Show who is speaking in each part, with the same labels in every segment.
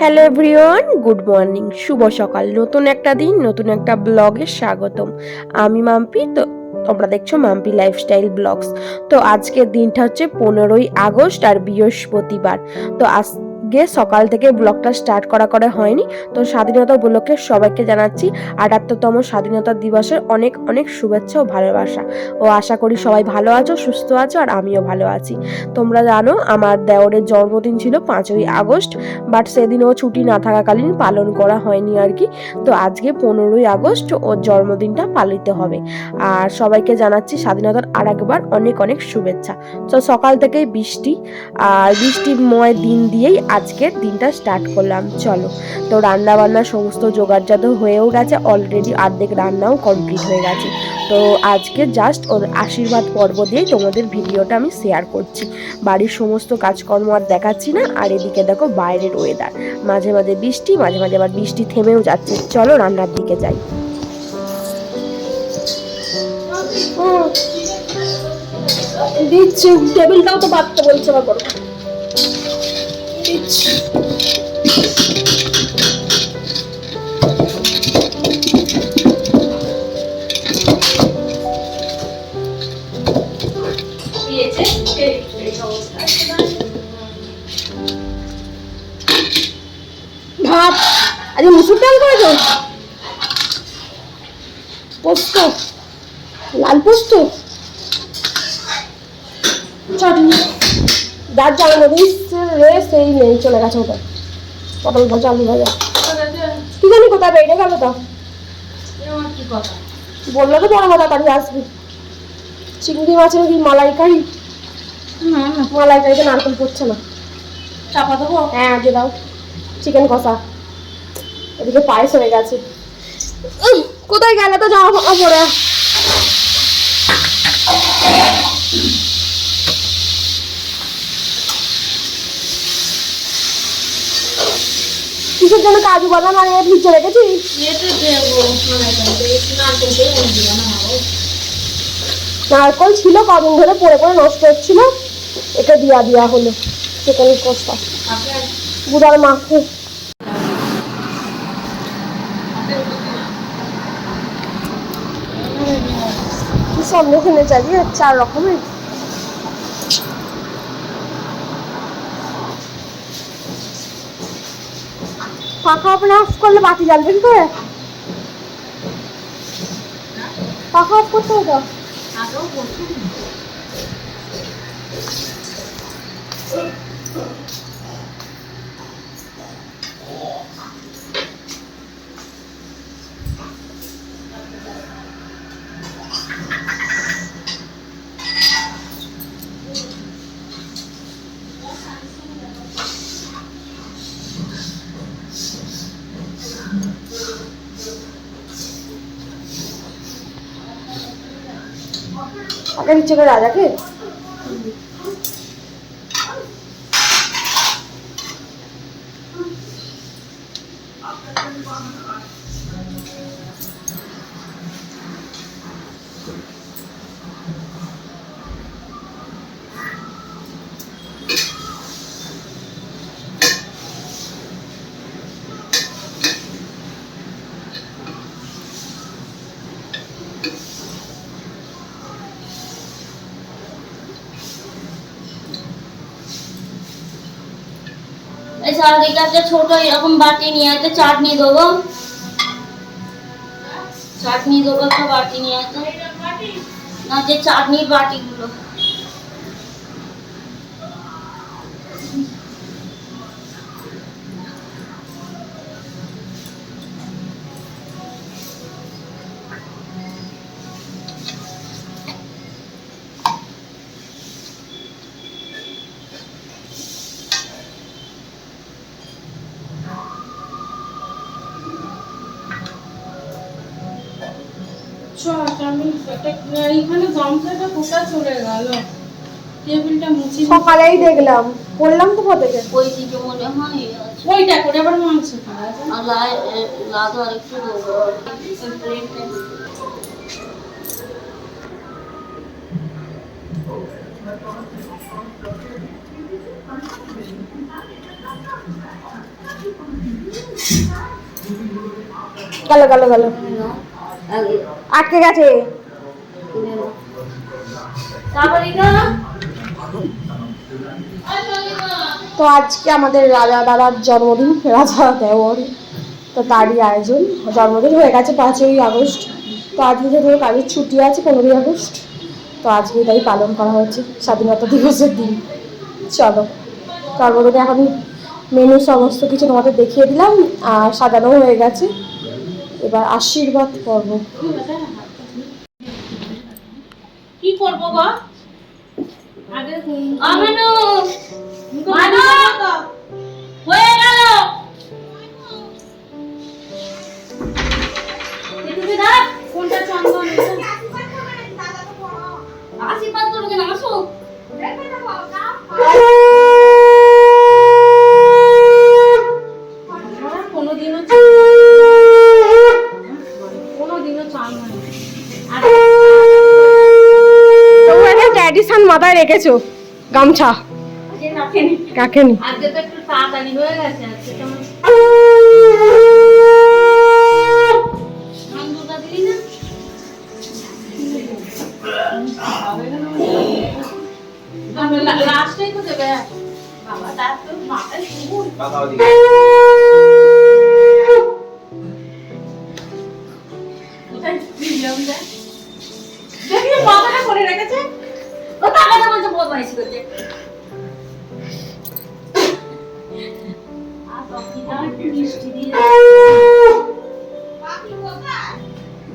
Speaker 1: Hello everyone good morning শুভ সকাল। নতুন একটা দিন, নতুন একটা ব্লগে স্বাগতম। আমি মাম্পি, তো তোমরা দেখছ মাম্পি লাইফস্টাইল ব্লগস তো আজকের দিনটা হচ্ছে পনেরোই আগস্ট আর বৃহস্পতিবার। তো আজকে সকাল থেকে ব্লগটা স্টার্ট করা করে হয়নি। তো স্বাধীনতা উপলক্ষে সবাইকে জানাচ্ছি আটাত্তরতম স্বাধীনতা দিবসের অনেক অনেক শুভেচ্ছা ও ভালোবাসা। ও আশা করি সবাই ভালো আছো, সুস্থ আছো আর আমিও ভালো আছি। তোমরা জানো আমার দেওরের জন্মদিন ছিল পাঁচই আগস্ট বাট সেদিন ও ছুটি না থাকাকালীন পালন করা হয়নি আর কি। তো আজকে পনেরোই আগস্ট ওর জন্মদিনটা পালিত হবে। আর সবাইকে জানাচ্ছি স্বাধীনতার আর একবার অনেক অনেক শুভেচ্ছা। তো সকাল থেকেই বৃষ্টি, আর বৃষ্টিময় দিন দিয়েই আজকের দিনটা স্টার্ট করলাম। চলো, তো রান্না বান্না সমস্ত জোগাড়জাত হয়েও গেছে অলরেডি অর্ধেক রান্নাও কমপ্লিট হয়ে গেছে। তো আজকে জাস্ট ওর আশীর্বাদ পর্ব দিয়েই তোমাদের ভিডিওটা আমি শেয়ার করছি। বাড়ির সমস্ত কাজকর্ম আর দেখাচ্ছি না, আর এদিকে দেখো বাইরের ওয়েদার মাঝে মাঝে বৃষ্টি, মাঝে মাঝে আবার বৃষ্টি থেমেও যাচ্ছে। চলো রান্নার দিকে যাই। টেবিলটাও তো বাড়তে বলছে আবার ভাত আজকে মুসুর ডাল করেছ? পোস্ত লাল পোস্ত? চাটনি। যার জ্বালানো দিচ্ছে রে সেই নেই চলে গেছে ওটা। পটল ভাজা আলু ভাজা। কি জানি কোথায় বেড়ে গেল তো? বলল তো বড় কথা তাড়িয়ে আসবি। চিংড়ি মাছের কি মালাইকারি। মালাইকারিতে নারকেল পড়ছে না।
Speaker 2: চাপা দেবো?
Speaker 1: হ্যাঁ দিয়ে দাও। চিকেন কষা। এদিকে পায়েস হয়ে গেছে। কোথায় গেলে তো জামা ফাঁকা পরে কিসের জন্য কাজু বাদাম আর ভিজে রেখেছি
Speaker 2: এতে দেবো। নারকেল
Speaker 1: ছিল কদিন ধরে পড়ে পড়ে নষ্ট হচ্ছিল। এটা দিয়া দিয়া হলো। চিকেন কষা।
Speaker 2: আপনার
Speaker 1: বুড়ার মাকে। কি সামনে কিনে যাবি চার রকমের। পাখা আপনি অফ করলে বাতি জ্বালবে কি করে? পাখা অফ করতে হবে। তো
Speaker 2: আগেও বলছি
Speaker 1: আগে ইচ্ছে করে রাজাকে
Speaker 2: সারাদিকে একটা ছোট এরকম বাটি নিয়ে আছে চাটনি দেবো। চাটনি দেবো একটা বাটি নিয়ে আছে না, যে চাটনির বাটিগুলো।
Speaker 1: সকালেই দেখলাম। করলাম তো প্রত্যেকে
Speaker 2: ওই দিকে মনে হয়
Speaker 3: ওইটা করে আবার মাংস
Speaker 4: গেল গেল গেল আটকে গেছে। তো আজকে আমাদের রাজা দাদার জন্মদিন রাজা দেওয়ার। তো তারই আয়োজন জন্মদিন হয়ে গেছে পাঁচই আগস্ট। তো আজকে যেহেতু ওর কাজের ছুটি আছে পনেরোই আগস্ট তো আজকে তাই পালন করা হচ্ছে স্বাধীনতা দিবসের দিন। চলো মধ্যে এখন মেনু সমস্ত কিছু তোমাদের দেখিয়ে দিলাম আর সাজানো হয়ে গেছে। এবার আশীর্বাদ পর্ব
Speaker 5: কি করব বা আগে
Speaker 2: আমানু মানো! হয়ে গেল!
Speaker 5: কোনটা চন্দন
Speaker 4: রেখেছো গামছা। কাকেনি
Speaker 5: আজকে তো একটু তাড়াতাড়ি হয়ে গেছে মাথাটা করে রেখেছে।
Speaker 2: টাকাটা বলছে বদমাইশি করছে।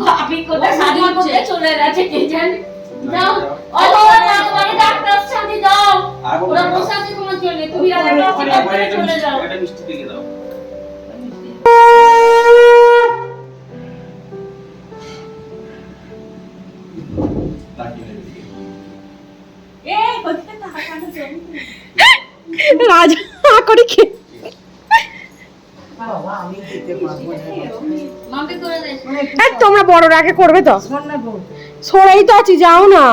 Speaker 2: বাপি কোথায়? শাড়ি পরে চলে গেছে কে জানে? যাও। অথবা তারপরে ডাক্তার সাথে যাও। ওরা বসে আছে তোমার জন্য। তুমি রান্না চলে যাও।
Speaker 6: একটা মিষ্টি দাও।
Speaker 4: রাজা করে এই তোমরা বড়রা আগে করবে তো? সরাই তো আছি যাও না।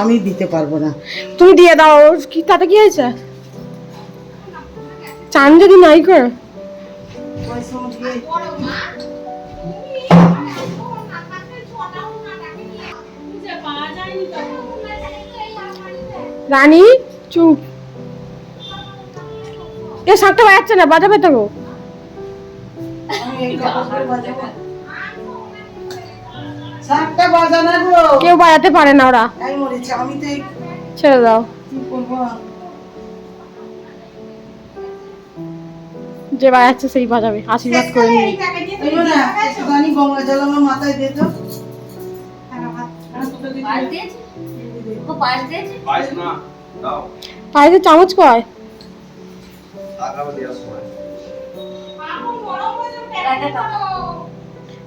Speaker 7: আমি দিতে পারব না।
Speaker 4: তুমি দিয়ে দাও কি তাতে কি হয়েছে? চান যদি নাই করে। রানী চুপ। এ শাকটা বাজাচ্ছে না বাজাবে তো কেউ বাজাতে পারে না ওরা। ছেড়ে দাও। যে বাজাচ্ছে সেই বাজাবে আশীর্বাদ করে নিয়ে।
Speaker 7: মাথায় দে তো।
Speaker 2: পাঁচ দিয়েছে? ও পাঁচ দিয়েছে?
Speaker 6: পাইস না দাও।
Speaker 4: চামচ কয়?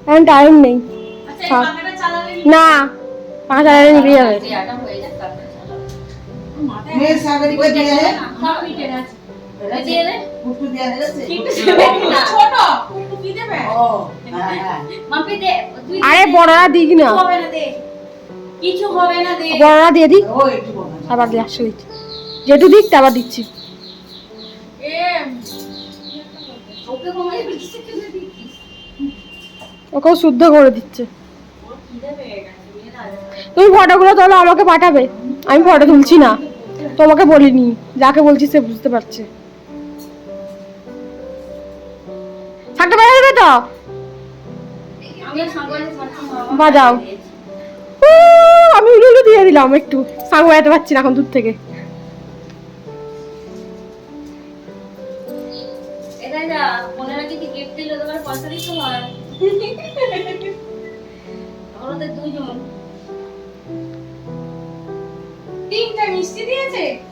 Speaker 4: এখন টাইম নেই।
Speaker 5: আচ্ছা
Speaker 4: না পাঁচ হাজারে নিভে যাবে
Speaker 2: ক্রিয়াটা যাক তারপরে চালাও।
Speaker 7: মেয়ের সাগরিকা দিয়ে দে
Speaker 5: সব পিঠে গেছে।
Speaker 2: ওই দিয়ে দে।
Speaker 7: একটু দেওয়া গেছে
Speaker 2: না।
Speaker 5: ছোট একটু কি দেবে?
Speaker 7: ও
Speaker 2: মাম্পি দে তুই
Speaker 4: আরে বড়রা দিক না।
Speaker 2: কিছু হবে না দে। দে
Speaker 4: বড়রা দিয়ে
Speaker 7: বলো।
Speaker 4: আবার দিয়ে একশো দিচ্ছি। যেটু দিক আবার দিচ্ছি। ওকেও শুদ্ধ করে দিচ্ছে। তুমি ফটোগুলো তোলো আমাকে পাঠাবে। আমি ফটো তুলছি না। তোমাকে বলিনি। যাকে বলছি সে বুঝতে পারছে। বাজা দেবে তো? বাজাও। আমি উলু উলু দিয়ে দিলাম একটু। সাং বাজাতে পারছি না এখন দূর থেকে।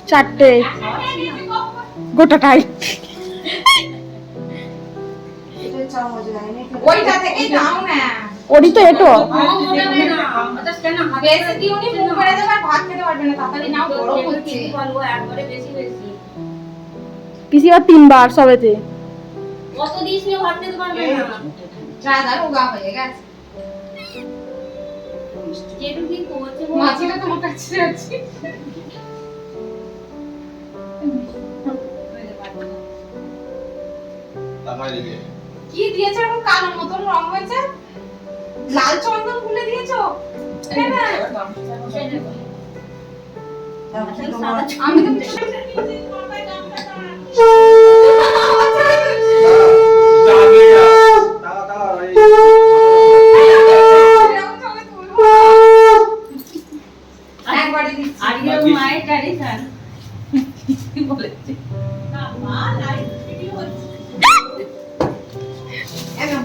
Speaker 4: চারটে। গোটাটাই?
Speaker 5: ওইটা থেকে দাও না।
Speaker 4: ওরই তো এটো। পিসিবার তিনবার সবেতে।
Speaker 5: হয়ে মাছিটা তোমার কাছে আছে
Speaker 3: কি দিয়েছ? এখন কালো মতন রং হয়েছে? লাল চন্দন খুলে দিয়েছ?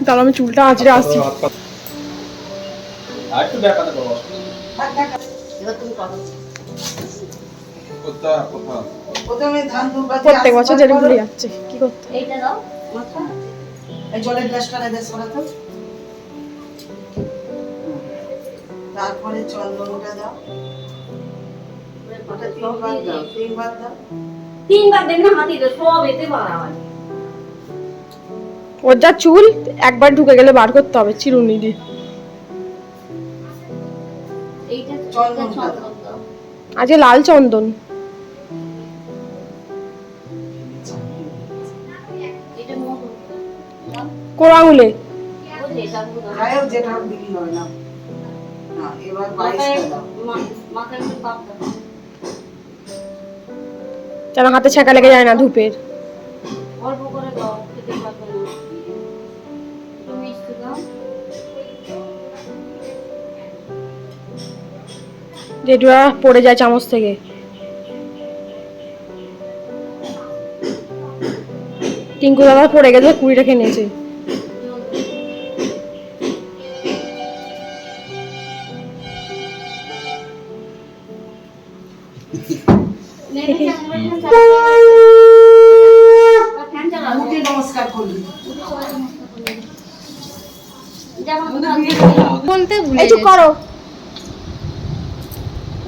Speaker 1: তাহলে আমি চুলটা আঁচড়ে আসছি।
Speaker 6: একটু ব্যাপারটা করো কোথা কোথা?
Speaker 7: প্রথমে ধান দুর্গা
Speaker 1: প্রত্যেক বছর ভুলে যাচ্ছে কি করতে?
Speaker 2: এইটা দাও।
Speaker 7: এই জলের গ্লাসটা রেডেস করা তো তারপরে চন্দনটা দাও। তিনবার দাও তিনবার দাও।
Speaker 2: তিনবার দেন না হাতিতে সব এতে বাড়াবার
Speaker 1: ওর যা চুল একবার ঢুকে গেলে বার করতে হবে চিরুনি দিয়ে। আজকে লাল চন্দন
Speaker 2: মধু
Speaker 1: আঙুলে
Speaker 2: ওই যে এটা মধু দাও
Speaker 7: খায়ও যেটা হোক বিক্রি হবে না। না এবার
Speaker 2: মাথায়
Speaker 7: বাইশটা দাও
Speaker 2: মা- মাথায় একটু পাপ দাও
Speaker 1: যেন হাতে ছ্যাঁকা লেগে যায় না ধূপের।
Speaker 2: অল্প
Speaker 1: জেঠুরা পড়ে যায় চামচ থেকে। টিঙ্কু দাদা পড়ে গেছে কুড়িটা খেয়ে নিয়েছে।
Speaker 2: নেটে চালাবে, ফ্যান চালাবে। ফ্যান চালাবে।
Speaker 7: মুখে নমস্কার করলি
Speaker 2: যেমন কোথাও
Speaker 3: বলতে ভুলে
Speaker 1: এই চুপ করো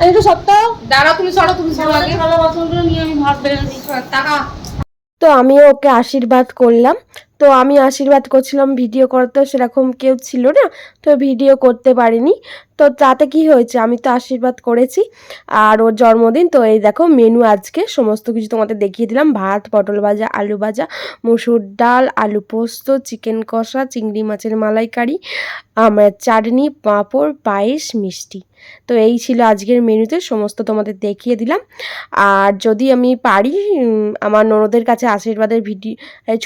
Speaker 1: এই তো সত্য?
Speaker 3: দাঁড়াও তুমি সরো তুমি সরো আগে।
Speaker 2: থালা বাসনগুলো নিয়ে আমি ভাত বেড়ে দিই
Speaker 3: টাকা।
Speaker 1: তো আমিও ওকে আশীর্বাদ করলাম। তো আমি আশীর্বাদ করছিলাম ভিডিও করতে সেরকম কেউ ছিল না তো ভিডিও করতে পারিনি। তো তাতে কি হয়েছে? আমি তো আশীর্বাদ করেছি। আর ওর জন্মদিন তো এই দেখো মেনু আজকে। সমস্ত কিছু তোমাদের দেখিয়ে দিলাম। ভাত পটল ভাজা আলু ভাজা মুসুর ডাল আলু পোস্ত চিকেন কষা চিংড়ি মাছের মালাইকারি আমার চাটনি পাঁপড় পায়েস মিষ্টি। তো এই ছিল আজকের মেনুতে, সমস্ত তোমাদের দেখিয়ে দিলাম। আর যদি আমি পারি আমার ননদের কাছে আশীর্বাদের ভিডিও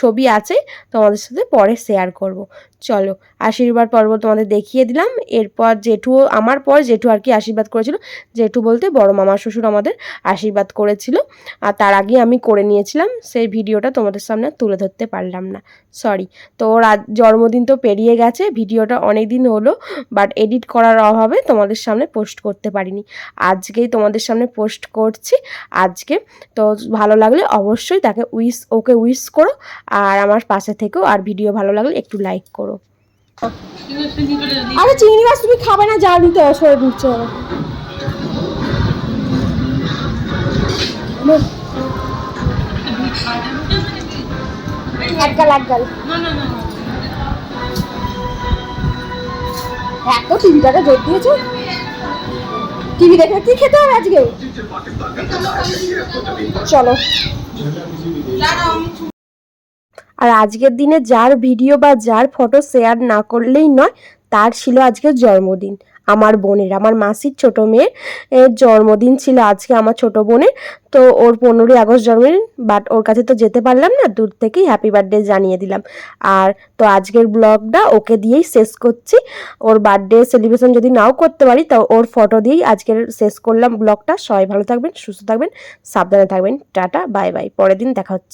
Speaker 1: ছবি আছে, তোমাদের সাথে পরে শেয়ার করব। চলো, আশীর্বাদ পর্ব তোমাদের দেখিয়ে দিলাম। এরপর জেঠুও আমার পর জেঠু আর কি আশীর্বাদ করেছিল। জেঠু বলতে বড় মামা শ্বশুর আমাদের আশীর্বাদ করেছিল। আর তার আগে আমি করে নিয়েছিলাম, সেই ভিডিওটা তোমাদের সামনে তুলে ধরতে পারলাম না। সরি তো ওর জন্মদিন তো পেরিয়ে গেছে, ভিডিওটা অনেক দিন হলো বাট এডিট করার অভাবে তোমাদের সামনে পোস্ট করতে পারিনি। আজকেই তোমাদের সামনে পোস্ট করছি, আজকে। তো ভালো লাগলে অবশ্যই তাকে উইশ ওকে উইশ করো, আর আমার পাশে থেকেও আর ভিডিও ভালো লাগলে একটু লাইক করো। আরে চিংড়ি মাছ তুমি খাবে না যা নিতে সরে দিচ্ছে ওরা। নে। এক গাল এক এত টিভিটাকে জোর দিয়েছ টিভি দেখে কি খেতে হবে আজকে চলো আর আজকের দিনে যার ভিডিও বা যার ফটো শেয়ার না করলেই নয়, তার ছিল আজকে জন্মদিন। আমার বোনের, আমার মাসির ছোট মেয়ের এর জন্মদিন ছিল আজকে আমার ছোট বোনের। তো ওর পনেরোই আগস্ট জন্মদিন বাট ওর কাছে তো যেতে পারলাম না, দূর থেকেই হ্যাপি বার্থডে জানিয়ে দিলাম। আর তো আজকের ব্লগটা ওকে দিয়েই শেষ করছি। ওর বার্থডে সেলিব্রেশন যদি নাও করতে পারি, তো ওর ফটো দিয়েই আজকের শেষ করলাম ব্লগটা সবাই ভালো থাকবেন, সুস্থ থাকবেন, সাবধানে থাকবেন। টাটা বাই বাই পরের দিন দেখা হচ্ছে।